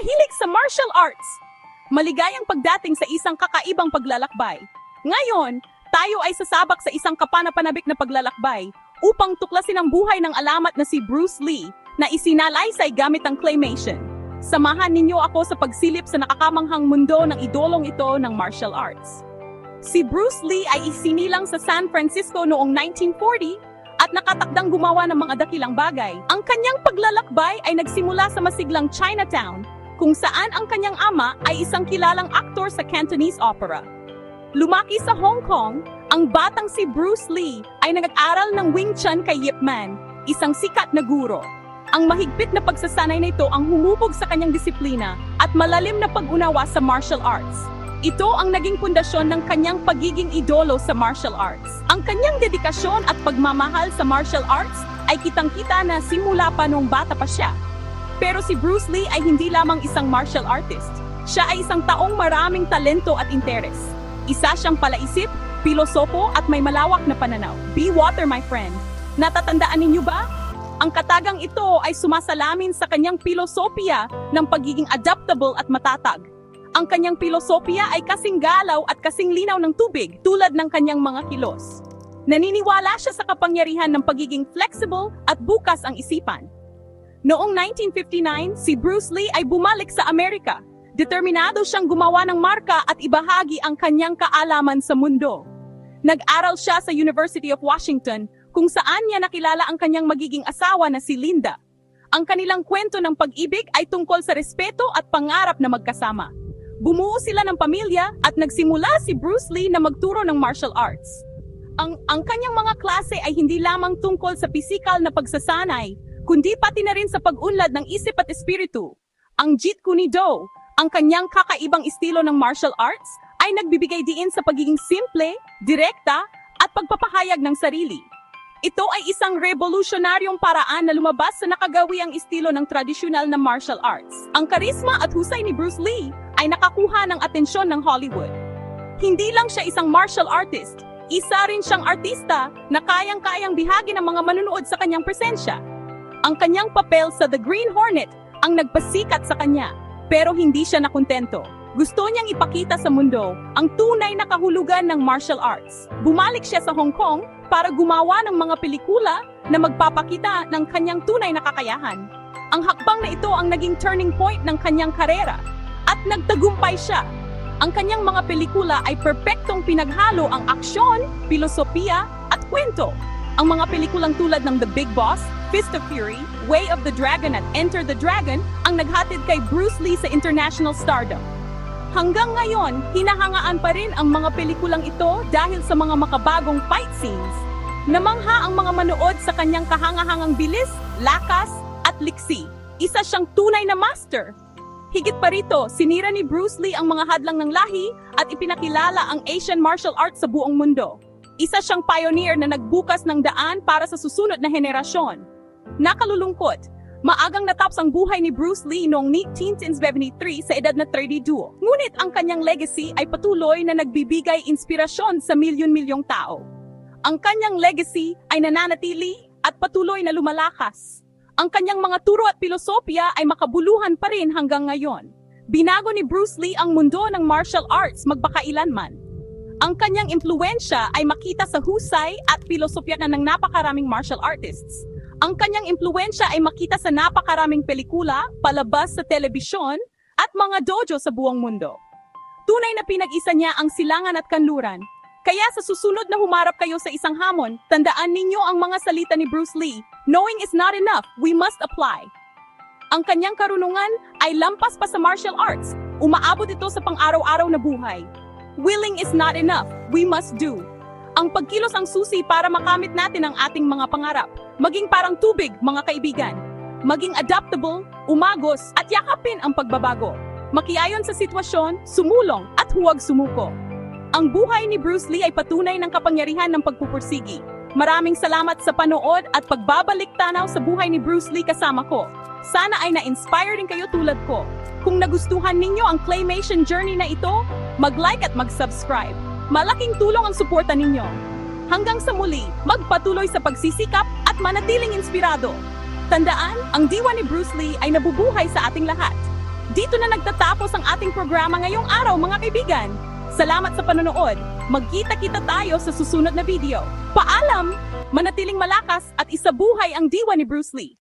mahilig sa martial arts. Maligayang pagdating sa isang kakaibang paglalakbay. Ngayon, tayo ay sasabak sa isang kapanapanabik na paglalakbay upang tuklasin ang buhay ng alamat na si Bruce Lee na isinalaysay gamit ang claymation. Samahan ninyo ako sa pagsilip sa nakakamanghang mundo ng idolong ito ng martial arts. Si Bruce Lee ay isinilang sa San Francisco noong 1940 at nakatakdang gumawa ng mga dakilang bagay. Ang kanyang paglalakbay ay nagsimula sa masiglang Chinatown, kung saan ang kanyang ama ay isang kilalang aktor sa Cantonese opera. Lumaki sa Hong Kong, ang batang si Bruce Lee ay nag-aral ng Wing Chun kay Yip Man, isang sikat na guro. Ang mahigpit na pagsasanay na ito ang humubog sa kanyang disiplina at malalim na pag-unawa sa martial arts. Ito ang naging pundasyon ng kanyang pagiging idolo sa martial arts. Ang kanyang dedikasyon at pagmamahal sa martial arts ay kitang-kita na simula pa noong bata pa siya. Pero si Bruce Lee ay hindi lamang isang martial artist. Siya ay isang taong maraming talento at interes. Isa siyang palaisip, pilosopo at may malawak na pananaw. Be water, my friend. Natatandaan ninyo ba? Ang katagang ito ay sumasalamin sa kanyang pilosopiya ng pagiging adaptable at matatag. Ang kanyang pilosopiya ay kasing galaw at kasing linaw ng tubig tulad ng kanyang mga kilos. Naniniwala siya sa kapangyarihan ng pagiging flexible at bukas ang isipan. Noong 1959, si Bruce Lee ay bumalik sa Amerika. Determinado siyang gumawa ng marka at ibahagi ang kanyang kaalaman sa mundo. Nag-aral siya sa University of Washington kung saan niya nakilala ang kanyang magiging asawa na si Linda. Ang kanilang kwento ng pag-ibig ay tungkol sa respeto at pangarap na magkasama. Bumuo sila ng pamilya at nagsimula si Bruce Lee na magturo ng martial arts. Ang, ang kanyang mga klase ay hindi lamang tungkol sa pisikal na pagsasanay, kundi pati na rin sa pag-unlad ng isip at espiritu. Ang Jeet Kune Do, ang kanyang kakaibang estilo ng martial arts, ay nagbibigay diin sa pagiging simple, direkta, at pagpapahayag ng sarili. Ito ay isang revolusyonaryong paraan na lumabas sa nakagawiang estilo ng tradisyonal na martial arts. Ang karisma at husay ni Bruce Lee ay nakakuha ng atensyon ng Hollywood. Hindi lang siya isang martial artist, isa rin siyang artista na kayang-kayang bihagi ng mga manunood sa kanyang presensya. Ang kanyang papel sa The Green Hornet ang nagpasikat sa kanya, pero hindi siya nakontento. Gusto niyang ipakita sa mundo ang tunay na kahulugan ng martial arts. Bumalik siya sa Hong Kong para gumawa ng mga pelikula na magpapakita ng kanyang tunay na kakayahan. Ang hakbang na ito ang naging turning point ng kanyang karera at nagtagumpay siya. Ang kanyang mga pelikula ay perpektong pinaghalo ang aksyon, filosofiya at kwento. Ang mga pelikulang tulad ng The Big Boss, Fist of Fury, Way of the Dragon at Enter the Dragon ang naghatid kay Bruce Lee sa international stardom. Hanggang ngayon, hinahangaan pa rin ang mga pelikulang ito dahil sa mga makabagong fight scenes. Namangha ang mga manood sa kanyang kahangahangang bilis, lakas, at liksi. Isa siyang tunay na master. Higit pa rito, sinira ni Bruce Lee ang mga hadlang ng lahi at ipinakilala ang Asian martial arts sa buong mundo. Isa siyang pioneer na nagbukas ng daan para sa susunod na henerasyon. Nakalulungkot, maagang natapos ang buhay ni Bruce Lee noong 1973 sa edad na 32. Ngunit ang kanyang legacy ay patuloy na nagbibigay inspirasyon sa milyon-milyong tao. Ang kanyang legacy ay nananatili at patuloy na lumalakas. Ang kanyang mga turo at pilosopya ay makabuluhan pa rin hanggang ngayon. Binago ni Bruce Lee ang mundo ng martial arts magpakailanman. Ang kanyang impluensya ay makita sa husay at pilosopya na ng napakaraming martial artists. Ang kanyang impluensya ay makita sa napakaraming pelikula, palabas sa telebisyon, at mga dojo sa buong mundo. Tunay na pinag-isa niya ang silangan at kanluran. Kaya sa susunod na humarap kayo sa isang hamon, tandaan ninyo ang mga salita ni Bruce Lee, Knowing is not enough, we must apply. Ang kanyang karunungan ay lampas pa sa martial arts. Umaabot ito sa pang-araw-araw na buhay. Willing is not enough, we must do. Ang pagkilos ang susi para makamit natin ang ating mga pangarap. Maging parang tubig, mga kaibigan. Maging adaptable, umagos, at yakapin ang pagbabago. Makiayon sa sitwasyon, sumulong, at huwag sumuko. Ang buhay ni Bruce Lee ay patunay ng kapangyarihan ng pagpupursigi. Maraming salamat sa panood at pagbabalik tanaw sa buhay ni Bruce Lee kasama ko. Sana ay na-inspire din kayo tulad ko. Kung nagustuhan ninyo ang claymation journey na ito, mag-like at mag-subscribe. Malaking tulong ang suporta ninyo. Hanggang sa muli, magpatuloy sa pagsisikap at manatiling inspirado. Tandaan, ang diwa ni Bruce Lee ay nabubuhay sa ating lahat. Dito na nagtatapos ang ating programa ngayong araw mga kaibigan. Salamat sa panonood. Magkita-kita tayo sa susunod na video. Paalam! Manatiling malakas at isabuhay ang diwa ni Bruce Lee.